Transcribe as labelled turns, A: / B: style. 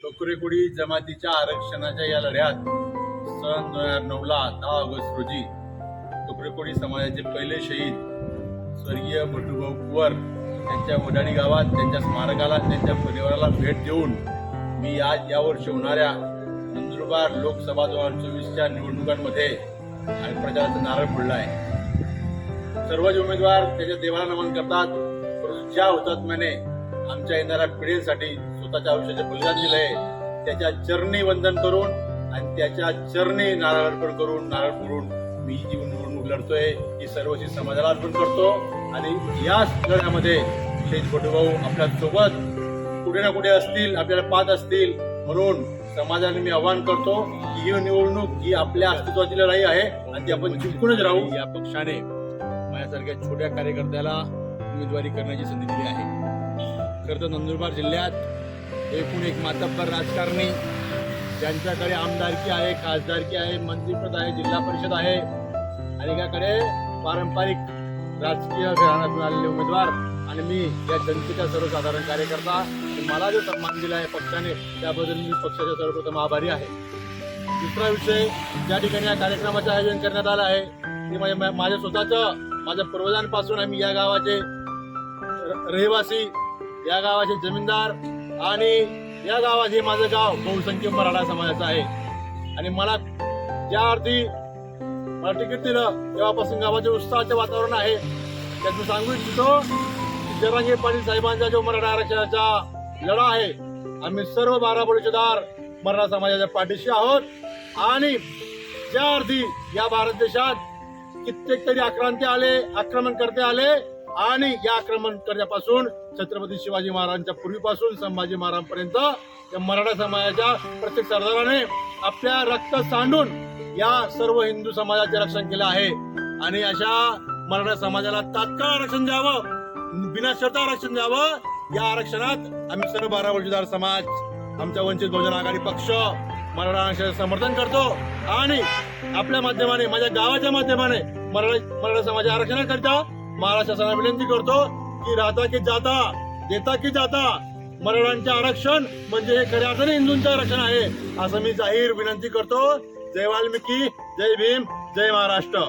A: टोकरेकुडी जमातीच्या आरक्षणाच्या या लढ्यात सन दोन हजार नऊला दहा ऑगस्ट रोजी टोकरेकोडी समाजाचे पहिले शहीद स्वर्गीय भटूभाऊ कुवर त्यांच्या वडाडी गावात त्यांच्या स्मारकाला त्यांच्या परिवाराला भेट देऊन मी आज यावर्षी होणाऱ्या नंदुरबार लोकसभा दोन हजार चोवीसच्या निवडणुकांमध्ये आणि प्रचाराचा नारळ फोडला आहे. सर्वच उमेदवार त्याच्या देवाला नमन करतात परंतु ज्या हुतात्म्याने आमच्या येणाऱ्या पिढीसाठी स्वतःच्या आयुष्याचे बलिदान दिलंय. त्याच्या चरणी वंदन करून आणि त्याच्या चरणी नारळ अर्पण करून नारळ करून मी जी निवडणूक लढतोय. ही सर्वशी समाजाला अर्पण करतो. आणि याच लढ्यामध्ये शहीद बटूभाऊ आपल्यासोबत कुठे ना कुठे असतील आपल्याला पाहत असतील. म्हणून समाजाने मी आवाहन करतो की ही निवडणूक ही आपल्या अस्तित्वाची लढाई आहे आणि ती आपण जिंकूनच राहू. या पक्षाने माझ्यासारख्या छोट्या कार्यकर्त्याला उमेदवारी करण्याची संधी दिली आहे. खरं तर नंदुरबार जिल्ह्यात एकूण एक मातब्बर राजकारणी ज्यांच्याकडे आमदारकी आहे खासदारकी आहे मंत्रीपद आहे जिल्हा परिषद आहे आणि एकाकडे पारंपरिक राजकीय घराण्यातून आलेले उमेदवार आणि मी या जनतेचा सर्वसाधारण कार्यकर्ता. मला जो सन्मान दिला आहे पक्षाने त्याबद्दल मी पक्षाच्या सर्वप्रथम आभारी आहे. दुसरा विषय ज्या ठिकाणी या कार्यक्रमाचं आयोजन करण्यात आलं आहे ते माझ्या माझ्या स्वतःचं माझ्या पूर्वजांपासून आम्ही या गावाचे र- रहिवासी या गावाचे जमीनदार आणि या गावात हे माझं गाव बहुसंख्य मराठा समाजाचं आहे. आणि मला ज्या अर्थी मला तिकीट दिलं तेव्हापासून गावाचे उत्साहाचे वातावरण आहे त्यात मी सांगू इच्छितो की जरांगे पाटील साहेबांचा जो मराठा आरक्षणाचा लढा आहे आम्ही सर्व बारा परिषदार मराठा समाजाच्या पाठीशी आहोत. आणि ज्या अर्थी या भारत देशात कित्येक तरी आक्रांती आले आक्रमण करते आले आणि या आक्रमण करण्यापासून छत्रपती शिवाजी महाराजांच्या पूर्वीपासून संभाजी महाराजांपर्यंत या मराठा समाजाच्या प्रत्येक सरदाराने आपल्या रक्त सांडून या सर्व हिंदू समाजाचे रक्षण केलं आहे. आणि अशा मराठा समाजाला तात्काळ आरक्षण द्यावं बिना शर्त आरक्षण द्यावं या आरक्षणात आम्ही सर्व बारा वर्षदार समाज आमच्या वंचित बहुजन आघाडी पक्ष मराठा आरक्षणाचं समर्थन करतो. आणि आपल्या माध्यमाने माझ्या गावाच्या माध्यमाने मराठा मराठा समाज आरक्षणाकरिता महाराष्ट्र शासनाला विनंती करतो की राहता की जाता देता की जाता मराठांचे आरक्षण म्हणजे हे खऱ्या अर्थाने हिंदूंचे आरक्षण आहे असं मी जाहीर विनंती करतो. जय वाल्मिकी जय भीम जय महाराष्ट्र.